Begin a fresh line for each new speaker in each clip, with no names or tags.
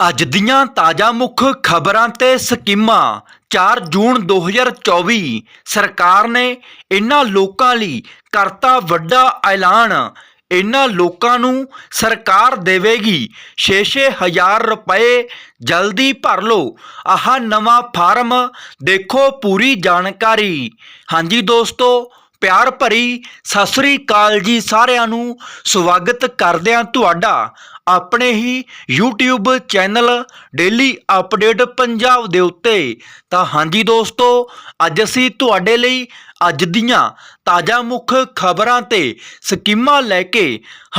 ਅੱਜ ਦੀਆਂ ਤਾਜ਼ਾ ਮੁੱਖ ਖਬਰਾਂ ਤੇ ਸਕੀਮਾਂ। 4 ਜੂਨ 2024 ਸਰਕਾਰ ਨੇ ਇਹਨਾਂ ਲੋਕਾਂ ਲਈ ਕਰਤਾ ਵੱਡਾ ਐਲਾਨ। ਇਹਨਾਂ ਲੋਕਾਂ ਨੂੰ ਸਰਕਾਰ ਦੇਵੇਗੀ 6-6 ਹਜ਼ਾਰ ਰੁਪਏ। ਜਲਦੀ ਭਰ ਲਓ। ਆਹ ਨਵਾਂ ਫਾਰਮ ਦੇਖੋ ਪੂਰੀ ਜਾਣਕਾਰੀ। ਹਾਂਜੀ ਦੋਸਤੋ ਪਿਆਰ ਭਰੀ ਸਤਿ ਸ੍ਰੀ ਅਕਾਲ ਜੀ ਸਾਰਿਆਂ ਨੂੰ। ਸਵਾਗਤ ਕਰਦਿਆਂ ਤੁਹਾਡਾ ਆਪਣੇ ਹੀ YouTube channel daily update Punjab ਦੇ ਉੱਤੇ। ਤਾਂ ਹਾਂਜੀ ਦੋਸਤੋ, ਅੱਜ ਅਸੀਂ ਤੁਹਾਡੇ ਲਈ ਅੱਜ ਦੀਆਂ ਤਾਜ਼ਾ ਮੁੱਖ ਖਬਰਾਂ ਤੇ ਸਕੀਮਾਂ ਲੈ ਕੇ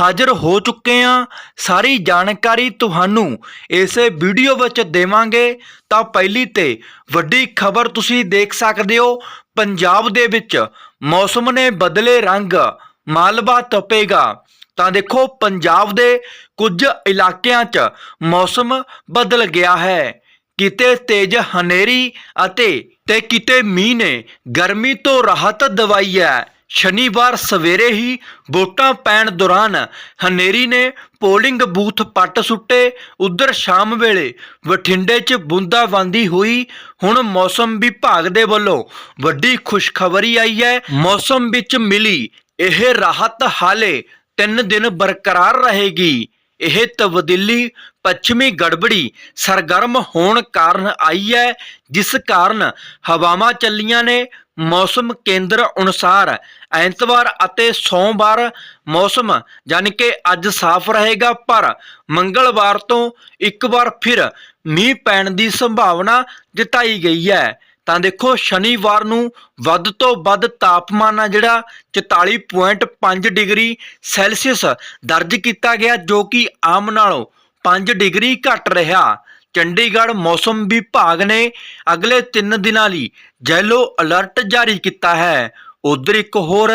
ਹਾਜ਼ਰ ਹੋ ਚੁੱਕੇ ਹਾਂ। ਸਾਰੀ ਜਾਣਕਾਰੀ ਤੁਹਾਨੂੰ ਇਸੇ ਵੀਡੀਓ ਵਿੱਚ ਦੇਵਾਂਗੇ। ਤਾਂ ਪਹਿਲੀ ਤੇ ਵੱਡੀ ਖਬਰ ਤੁਸੀਂ ਦੇਖ ਸਕਦੇ ਹੋ, ਪੰਜਾਬ ਦੇ ਵਿੱਚ ਮੌਸਮ ਨੇ ਬਦਲੇ ਰੰਗ ਮਾਲਵਾ ਤਪੇਗਾ। ਤਾਂ ਦੇਖੋ, ਪੰਜਾਬ ਦੇ ਕੁਝ ਇਲਾਕਿਆਂ 'ਚ ਮੌਸਮ ਬਦਲ ਗਿਆ ਹੈ। ਕਿਤੇ ਤੇਜ਼ ਹਨੇਰੀ ਅਤੇ ਤੇ ਕਿਤੇ ਮੀਂਹ ਨੇ ਗਰਮੀ ਤੋਂ ਰਾਹਤ ਦਵਾਈ ਹੈ। ਸ਼ਨੀਵਾਰ ਸਵੇਰੇ ਹੀ ਵੋਟਾਂ ਪੈਣ ਦੌਰਾਨ ਹਨੇਰੀ ਨੇ ਪੋਲਿੰਗ ਬੂਥ ਪੱਟ ਸੁੱਟੇ। ਉਧਰ ਸ਼ਾਮ ਵੇਲੇ ਬਠਿੰਡੇ 'ਚ ਬੂੰਦਾਬਾਂਦੀ ਹੋਈ। ਹੁਣ ਮੌਸਮ ਵਿਭਾਗ ਦੇ ਵੱਲੋਂ ਵੱਡੀ ਖੁਸ਼ਖਬਰੀ ਆਈ ਹੈ। ਮੌਸਮ ਵਿੱਚ ਮਿਲੀ ਇਹ ਰਾਹਤ ਹਾਲੇ 3 ਦਿਨ ਬਰਕਰਾਰ ਰਹੇਗੀ। ਇਹ ਤਬਦੀਲੀ ਪੱਛਮੀ ਗੜਬੜੀ ਸਰਗਰਮ ਹੋਣ ਕਾਰਨ ਆਈ ਹੈ, ਜਿਸ ਕਾਰਨ ਹਵਾਵਾਂ ਚੱਲੀਆਂ ਨੇ। ਮੌਸਮ ਕੇਂਦਰ ਅਨੁਸਾਰ ਐਤਵਾਰ ਅਤੇ ਸੋਮਵਾਰ ਮੌਸਮ ਯਾਨੀ ਕਿ ਅੱਜ ਸਾਫ਼ ਰਹੇਗਾ, ਪਰ ਮੰਗਲਵਾਰ ਤੋਂ ਇੱਕ ਵਾਰ ਫਿਰ ਮੀਂਹ ਪੈਣ ਦੀ ਸੰਭਾਵਨਾ ਜਤਾਈ ਗਈ ਹੈ। ਤਾਂ ਦੇਖੋ ਸ਼ਨੀਵਾਰ ਨੂੰ ਵੱਧ ਤੋਂ ਵੱਧ ਤਾਪਮਾਨ ਆ ਜਿਹੜਾ 44.5 ਡਿਗਰੀ ਸੈਲਸੀਅਸ ਦਰਜ ਕੀਤਾ ਗਿਆ, ਜੋ ਕਿ ਆਮ ਨਾਲੋਂ 5 ਡਿਗਰੀ ਘੱਟ ਰਿਹਾ। ਚੰਡੀਗੜ੍ਹ ਮੌਸਮ ਵਿਭਾਗ ਨੇ ਅਗਲੇ 3 ਦਿਨਾਂ ਲਈ ਜੈਲੋ ਅਲਰਟ ਜਾਰੀ ਕੀਤਾ ਹੈ। ਉਧਰ ਇੱਕ ਹੋਰ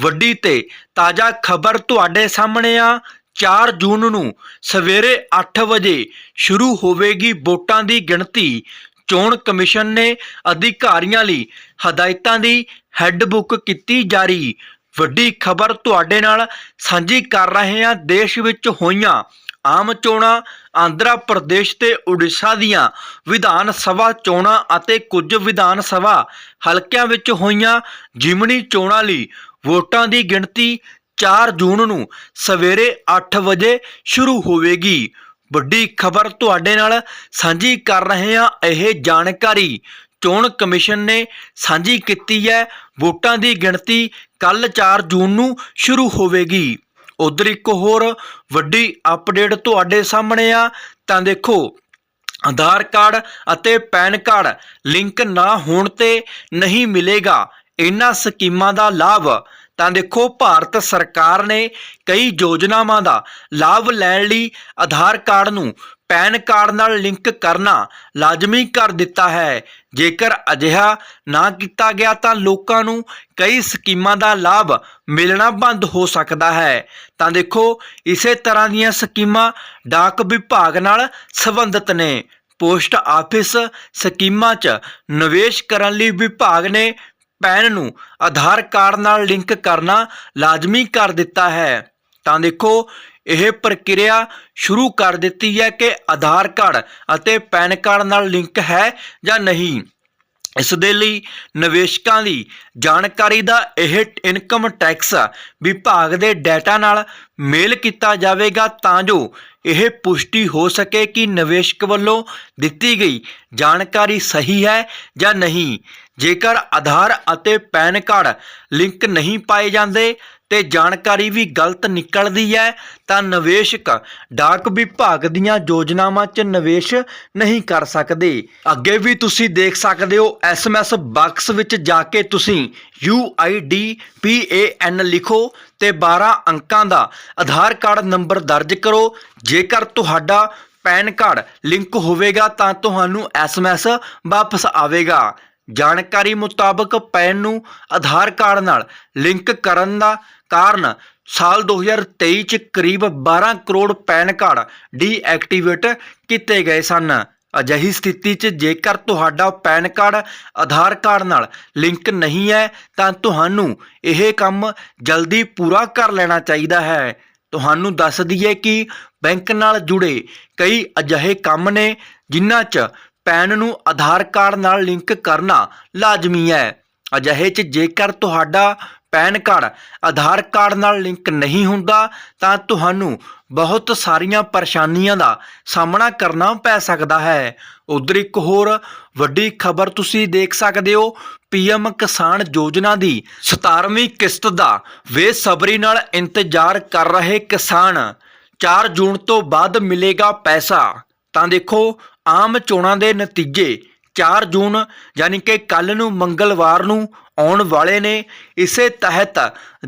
ਵੱਡੀ ਤੇ ਤਾਜ਼ਾ ਖਬਰ ਤੁਹਾਡੇ ਸਾਹਮਣੇ ਆ। 4 ਜੂਨ ਨੂੰ ਸਵੇਰੇ 8 ਵਜੇ ਸ਼ੁਰੂ ਹੋਵੇਗੀ ਵੋਟਾਂ ਦੀ ਗਿਣਤੀ। ਚੋਣ ਕਮਿਸ਼ਨ ਨੇ ਅਧਿਕਾਰੀਆਂ ਲਈ ਹਦਾਇਤਾਂ ਦੀ ਹੈੱਡਬੁੱਕ ਕੀਤੀ ਜਾਰੀ। ਵੱਡੀ ਖਬਰ ਤੁਹਾਡੇ ਨਾਲ ਸਾਂਝੀ ਕਰ ਰਹੇ ਹਾਂ। ਦੇਸ਼ ਵਿੱਚ ਹੋਈਆਂ ਆਮ ਚੋਣਾਂ ਆਂਧਰਾ ਪ੍ਰਦੇਸ਼ ਤੇ ਉੜੀਸਾ ਦੀਆਂ ਵਿਧਾਨ ਸਭਾ ਚੋਣਾਂ ਅਤੇ ਕੁਝ ਵਿਧਾਨ ਸਭਾ ਹਲਕਿਆਂ ਵਿੱਚ ਹੋਈਆਂ ਜਿਮਨੀ ਚੋਣਾਂ ਲਈ ਵੋਟਾਂ ਦੀ ਗਿਣਤੀ 4 ਜੂਨ ਨੂੰ ਸਵੇਰੇ 8 ਵਜੇ ਸ਼ੁਰੂ ਹੋਵੇਗੀ। ਵੱਡੀ ਖਬਰ ਤੁਹਾਡੇ ਨਾਲ ਸਾਂਝੀ ਕਰ ਰਹੇ ਹਾਂ। ਇਹ ਜਾਣਕਾਰੀ ਚੋਣ ਕਮਿਸ਼ਨ ਨੇ ਸਾਂਝੀ ਕੀਤੀ ਹੈ। ਵੋਟਾਂ ਦੀ ਗਿਣਤੀ ਕੱਲ 4 ਜੂਨ ਨੂੰ ਸ਼ੁਰੂ ਹੋਵੇਗੀ। ਉਧਰ ਇੱਕ ਹੋਰ ਵੱਡੀ ਅਪਡੇਟ ਤੁਹਾਡੇ ਸਾਹਮਣੇ ਆ। ਤਾਂ ਦੇਖੋ, ਆਧਾਰ ਕਾਰਡ ਅਤੇ ਪੈਨ ਕਾਰਡ ਲਿੰਕ ਨਾ ਹੋਣ ਤੇ ਨਹੀਂ ਮਿਲੇਗਾ। ਇਹਨਾਂ ਸਕੀਮਾਂ ਦਾ ਲਾਭ ਤਾਂ ਦੇਖੋ, ਭਾਰਤ ਸਰਕਾਰ ਨੇ ਕਈ ਯੋਜਨਾਵਾਂ ਦਾ ਲਾਭ ਲੈਣ ਲਈ ਆਧਾਰ ਕਾਰਡ ਨੂੰ ਪੈਨ ਕਾਰਡ ਨਾਲ ਲਿੰਕ ਕਰਨਾ ਲਾਜ਼ਮੀ ਕਰ ਦਿੱਤਾ ਹੈ। ਜੇਕਰ ਅਜਿਹਾ ਨਾ ਕੀਤਾ ਗਿਆ ਤਾਂ ਲੋਕਾਂ ਨੂੰ ਕਈ ਸਕੀਮਾਂ ਦਾ ਲਾਭ ਮਿਲਣਾ ਬੰਦ ਹੋ ਸਕਦਾ ਹੈ। ਤਾਂ ਦੇਖੋ, ਇਸੇ ਤਰ੍ਹਾਂ ਦੀਆਂ ਸਕੀਮਾਂ ਡਾਕ ਵਿਭਾਗ ਨਾਲ ਸੰਬੰਧਿਤ ਨੇ। ਪੋਸਟ ਆਫਿਸ ਸਕੀਮਾਂ 'ਚ ਨਿਵੇਸ਼ ਕਰਨ ਲਈ ਵਿਭਾਗ ਨੇ ਪੈਨ ਨੂੰ ਆਧਾਰ ਕਾਰਡ ਨਾਲ ਲਿੰਕ ਕਰਨਾ ਲਾਜ਼ਮੀ ਕਰ ਦਿੱਤਾ ਹੈ। ਤਾਂ ਦੇਖੋ, ਇਹ ਪ੍ਰਕਿਰਿਆ ਸ਼ੁਰੂ ਕਰ ਦਿੱਤੀ ਹੈ ਕਿ ਆਧਾਰ ਕਾਰਡ ਅਤੇ ਪੈਨ ਕਾਰਡ ਨਾਲ ਲਿੰਕ ਹੈ ਜਾਂ ਨਹੀਂ। ਇਸ ਦੇ ਲਈ ਨਿਵੇਸ਼ਕਾਂ ਦੀ ਜਾਣਕਾਰੀ ਦਾ ਇਹ ਇਨਕਮ ਟੈਕਸ ਵਿਭਾਗ ਦੇ ਡਾਟਾ ਨਾਲ ਮੇਲ ਕੀਤਾ ਜਾਵੇਗਾ ਤਾਂ ਜੋ ਇਹ ਪੁਸ਼ਟੀ ਹੋ ਸਕੇ ਕਿ ਨਿਵੇਸ਼ਕ ਵੱਲੋਂ ਦਿੱਤੀ ਗਈ ਜਾਣਕਾਰੀ ਸਹੀ ਹੈ ਜਾਂ ਨਹੀਂ। ਜੇਕਰ ਆਧਾਰ ਅਤੇ ਪੈਨ ਕਾਰਡ ਲਿੰਕ ਨਹੀਂ ਪਾਏ ਜਾਂਦੇ ਤੇ ਜਾਣਕਾਰੀ ਵੀ ਗਲਤ ਨਿਕਲਦੀ ਹੈ, ਤਾਂ ਨਿਵੇਸ਼ਕ ਡਾਕ ਵਿਭਾਗ ਦੀਆਂ ਯੋਜਨਾਵਾਂ 'ਚ ਨਿਵੇਸ਼ ਨਹੀਂ ਕਰ ਸਕਦੇ। ਅੱਗੇ ਵੀ ਤੁਸੀਂ ਦੇਖ ਸਕਦੇ ਹੋ ਐਸਐਮਐਸ ਬਾਕਸ ਵਿੱਚ ਜਾ ਕੇ ਤੁਸੀਂ UIDPAN ਲਿਖੋ ਤੇ 12 ਅੰਕਾਂ ਦਾ ਆਧਾਰ ਕਾਰਡ ਨੰਬਰ ਦਰਜ ਕਰੋ। ਜੇਕਰ ਤੁਹਾਡਾ ਪੈਨ ਕਾਰਡ ਲਿੰਕ ਹੋਵੇਗਾ, ਤਾਂ ਤੁਹਾਨੂੰ ਐਸਐਮਐਸ ਵਾਪਸ ਆਵੇਗਾ। ਜਾਣਕਾਰੀ ਮੁਤਾਬਕ ਪੈਨ ਨੂੰ ਆਧਾਰ ਕਾਰਡ ਨਾਲ ਲਿੰਕ ਕਰਨ ਦਾ ਕਾਰਨ ਸਾਲ 2023 ਚ ਕਰੀਬ 12 ਕਰੋੜ ਪੈਨ ਕਾਰਡ ਡੀਐਕਟੀਵੇਟ ਕੀਤੇ ਗਏ ਸਨ। ਅਜਿਹੀ ਸਥਿਤੀ 'ਚ ਜੇਕਰ ਤੁਹਾਡਾ ਪੈਨ ਕਾਰਡ ਆਧਾਰ ਕਾਰਡ ਨਾਲ ਲਿੰਕ ਨਹੀਂ ਹੈ, ਤਾਂ ਤੁਹਾਨੂੰ ਇਹ ਕੰਮ ਜਲਦੀ ਪੂਰਾ ਕਰ ਲੈਣਾ ਚਾਹੀਦਾ ਹੈ। ਤੁਹਾਨੂੰ ਦੱਸ ਦਈਏ ਕਿ ਬੈਂਕ ਨਾਲ ਜੁੜੇ ਕਈ ਅਜਿਹੇ ਕੰਮ ਨੇ, ਜਿਨ੍ਹਾਂ 'ਚ ਪੈਨ ਨੂੰ ਆਧਾਰ ਕਾਰਡ ਨਾਲ ਲਿੰਕ ਕਰਨਾ ਲਾਜ਼ਮੀ ਹੈ। ਅਜਿਹੇ 'ਚ ਜੇਕਰ ਤੁਹਾਡਾ ਪੈਨ ਕਾਰਡ ਆਧਾਰ ਕਾਰਡ ਨਾਲ ਲਿੰਕ ਨਹੀਂ ਹੁੰਦਾ, ਤਾਂ ਤੁਹਾਨੂੰ ਬਹੁਤ ਸਾਰੀਆਂ ਪਰੇਸ਼ਾਨੀਆਂ ਦਾ ਸਾਹਮਣਾ ਕਰਨਾ ਪੈ ਸਕਦਾ ਹੈ। ਉਧਰ ਇੱਕ ਹੋਰ ਵੱਡੀ ਖਬਰ ਤੁਸੀਂ ਦੇਖ ਸਕਦੇ ਹੋ। ਪੀਐਮ ਕਿਸਾਨ ਯੋਜਨਾ ਦੀ 17ਵੀਂ ਕਿਸ਼ਤ ਦਾ ਬੇਸਬਰੀ ਨਾਲ ਇੰਤਜ਼ਾਰ ਕਰ ਰਹੇ ਕਿਸਾਨ। 4 ਜੂਨ ਤੋਂ ਬਾਅਦ ਮਿਲੇਗਾ ਪੈਸਾ। ਤਾਂ ਦੇਖੋ ਆਮ ਚੋਣਾਂ ਦੇ ਨਤੀਜੇ 4 ਜੂਨ, ਯਾਨੀ ਕਿ ਕੱਲ ਨੂੰ ਮੰਗਲਵਾਰ ਨੂੰ ਆਉਣ ਵਾਲੇ ਨੇ। ਇਸੇ ਤਹਿਤ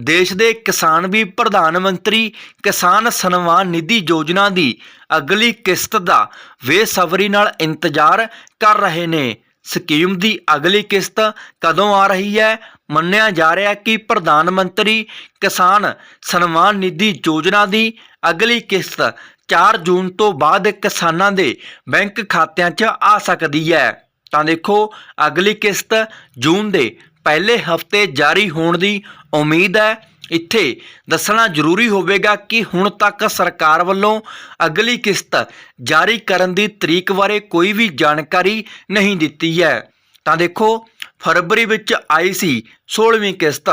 ਦੇਸ਼ ਦੇ ਕਿਸਾਨ ਵੀ ਪ੍ਰਧਾਨ ਮੰਤਰੀ ਕਿਸਾਨ ਸਨਮਾਨ ਨਿਧੀ ਯੋਜਨਾ ਦੀ ਅਗਲੀ ਕਿਸ਼ਤ ਦਾ ਬੇਸਬਰੀ ਨਾਲ ਇੰਤਜ਼ਾਰ ਕਰ ਰਹੇ ਨੇ। ਸਕੀਮ ਦੀ ਅਗਲੀ ਕਿਸ਼ਤ ਕਦੋਂ ਆ ਰਹੀ ਹੈ? ਮੰਨਿਆ ਜਾ ਰਿਹਾ ਕਿ ਪ੍ਰਧਾਨ ਮੰਤਰੀ ਕਿਸਾਨ ਸਨਮਾਨ ਨਿਧੀ ਯੋਜਨਾ ਦੀ ਅਗਲੀ ਕਿਸ਼ਤ 4 ਜੂਨ ਤੋਂ ਬਾਅਦ ਕਿਸਾਨਾਂ ਦੇ ਬੈਂਕ ਖਾਤਿਆਂ 'ਚ ਆ ਸਕਦੀ ਹੈ। ਤਾਂ ਦੇਖੋ, ਅਗਲੀ ਕਿਸ਼ਤ ਜੂਨ ਦੇ ਪਹਿਲੇ ਹਫ਼ਤੇ ਜਾਰੀ ਹੋਣ ਦੀ ਉਮੀਦ ਹੈ। ਇੱਥੇ ਦੱਸਣਾ ਜ਼ਰੂਰੀ ਹੋਵੇਗਾ ਕਿ ਹੁਣ ਤੱਕ ਸਰਕਾਰ ਵੱਲੋਂ ਅਗਲੀ ਕਿਸ਼ਤ ਜਾਰੀ ਕਰਨ ਦੀ ਤਰੀਕ ਬਾਰੇ ਕੋਈ ਵੀ ਜਾਣਕਾਰੀ ਨਹੀਂ ਦਿੱਤੀ ਹੈ। ਤਾਂ ਦੇਖੋ, ਫਰਵਰੀ ਵਿੱਚ ਆਈ ਸੀ 16ਵੀਂ ਕਿਸ਼ਤ।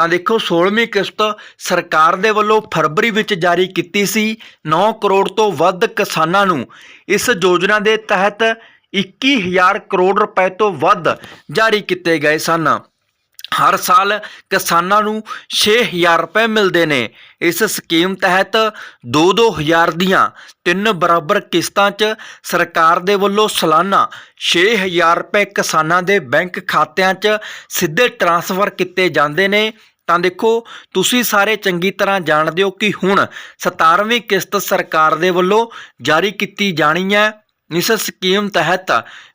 ਤਾਂ ਦੇਖੋ 16ਵੀਂ ਕਿਸ਼ਤ ਸਰਕਾਰ ਦੇ ਵੱਲੋਂ ਫਰਵਰੀ ਵਿੱਚ ਜਾਰੀ ਕੀਤੀ ਸੀ 9 ਕਰੋੜ ਤੋਂ ਵੱਧ ਕਿਸਾਨਾਂ ਨੂੰ। ਇਸ ਯੋਜਨਾ ਦੇ ਤਹਿਤ 21000 ਕਰੋੜ ਰੁਪਏ ਤੋਂ ਵੱਧ ਜਾਰੀ ਕੀਤੇ ਗਏ ਸਨ। ਹਰ ਸਾਲ ਕਿਸਾਨਾਂ ਨੂੰ 6000 ਰੁਪਏ ਮਿਲਦੇ ਨੇ। ਇਸ ਸਕੀਮ ਤਹਿਤ 2-2000 ਦੀਆਂ ਤਿੰਨ ਬਰਾਬਰ ਕਿਸ਼ਤਾਂ 'ਚ ਸਰਕਾਰ ਦੇ ਵੱਲੋਂ ਸਾਲਾਨਾ 6000 ਰੁਪਏ ਕਿਸਾਨਾਂ ਦੇ ਬੈਂਕ ਖਾਤਿਆਂ 'ਚ ਸਿੱਧੇ ਟ੍ਰਾਂਸਫਰ ਕੀਤੇ ਜਾਂਦੇ ਨੇ। ਤਾਂ ਦੇਖੋ, ਤੁਸੀਂ ਸਾਰੇ ਚੰਗੀ ਤਰ੍ਹਾਂ ਜਾਣਦੇ ਹੋ ਕਿ ਹੁਣ 17ਵੀਂ ਕਿਸ਼ਤ ਸਰਕਾਰ ਦੇ ਵੱਲੋਂ ਜਾਰੀ ਕੀਤੀ ਜਾਣੀ ਹੈ। ਇਸ ਸਕੀਮ ਤਹਿਤ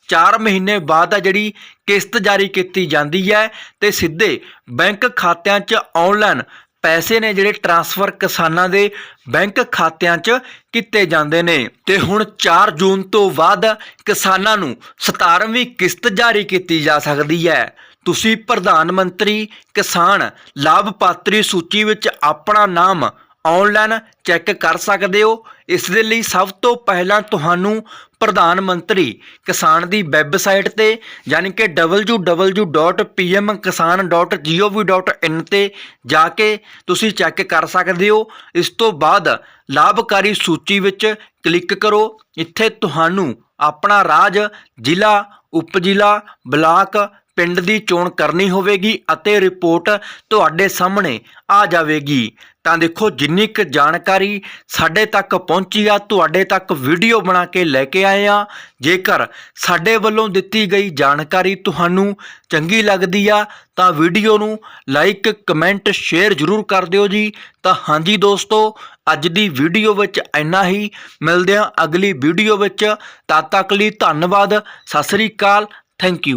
4 ਮਹੀਨੇ ਬਾਅਦ ਆ ਜਿਹੜੀ ਕਿਸ਼ਤ ਜਾਰੀ ਕੀਤੀ ਜਾਂਦੀ ਹੈ ਤੇ ਸਿੱਧੇ ਬੈਂਕ ਖਾਤਿਆਂ 'ਚ ਆਨਲਾਈਨ ਪੈਸੇ ਨੇ ਜਿਹੜੇ ਟ੍ਰਾਂਸਫਰ ਕਿਸਾਨਾਂ ਦੇ ਬੈਂਕ ਖਾਤਿਆਂ 'ਚ ਕੀਤੇ ਜਾਂਦੇ ਨੇ। ਤੇ ਹੁਣ 4 ਜੂਨ ਤੋਂ ਬਾਅਦ ਕਿਸਾਨਾਂ ਨੂੰ 17ਵੀਂ ਕਿਸ਼ਤ ਜਾਰੀ ਕੀਤੀ ਜਾ ਸਕਦੀ ਹੈ। ਤੁਸੀਂ ਪ੍ਰਧਾਨ ਮੰਤਰੀ ਕਿਸਾਨ ਲਾਭਪਾਤਰੀ ਸੂਚੀ ਵਿੱਚ ਆਪਣਾ ਨਾਮ ਆਨਲਾਈਨ ਚੈੱਕ ਕਰ ਸਕਦੇ ਹੋ। ਇਸ ਦੇ ਲਈ ਸਭ ਤੋਂ ਪਹਿਲਾਂ ਤੁਹਾਨੂੰ ਪ੍ਰਧਾਨ ਮੰਤਰੀ ਕਿਸਾਨ ਦੀ ਵੈਬਸਾਈਟ ਤੇ ਯਾਨੀ ਕਿ www.pmkisan.gov.in ਤੇ ਜਾ ਕੇ ਤੁਸੀਂ ਚੈੱਕ ਕਰ ਸਕਦੇ ਹੋ। ਇਸ ਤੋਂ ਬਾਅਦ ਲਾਭਕਾਰੀ ਸੂਚੀ ਵਿੱਚ ਕਲਿੱਕ ਕਰੋ। ਇੱਥੇ ਤੁਹਾਨੂੰ ਆਪਣਾ ਰਾਜ, ਜ਼ਿਲ੍ਹਾ ਉਪ ਜ਼ਿਲ੍ਹਾ ਬਲਾਕ ਪਿੰਡ ਦੀ ਚੋਣ ਕਰਨੀ ਹੋਵੇਗੀ ਅਤੇ ਰਿਪੋਰਟ ਤੁਹਾਡੇ ਸਾਹਮਣੇ ਆ ਜਾਵੇਗੀ। ਤਾਂ ਦੇਖੋ, ਜਿੰਨੀ ਕੁ ਜਾਣਕਾਰੀ ਸਾਡੇ ਤੱਕ ਪਹੁੰਚੀ ਆ, ਤੁਹਾਡੇ ਤੱਕ ਵੀਡੀਓ ਬਣਾ ਕੇ ਲੈ ਕੇ ਆਏ ਆ। ਜੇਕਰ ਸਾਡੇ ਵੱਲੋਂ ਦਿੱਤੀ ਗਈ ਜਾਣਕਾਰੀ ਤੁਹਾਨੂੰ ਚੰਗੀ ਲੱਗਦੀ ਆ, ਤਾਂ ਵੀਡੀਓ ਨੂੰ ਲਾਈਕ, ਕਮੈਂਟ, ਸ਼ੇਅਰ ਜ਼ਰੂਰ ਕਰ ਦਿਓ ਜੀ। ਤਾਂ ਹਾਂਜੀ ਦੋਸਤੋ, ਅੱਜ ਦੀ ਵੀਡੀਓ ਵਿੱਚ ਇੰਨਾ ਹੀ। ਮਿਲਦੇ ਹਾਂ ਅਗਲੀ ਵੀਡੀਓ ਵਿੱਚ। ਤਦ ਤੱਕ ਲਈ ਧੰਨਵਾਦ। ਸਤਿ ਸ੍ਰੀ ਅਕਾਲ। Thank you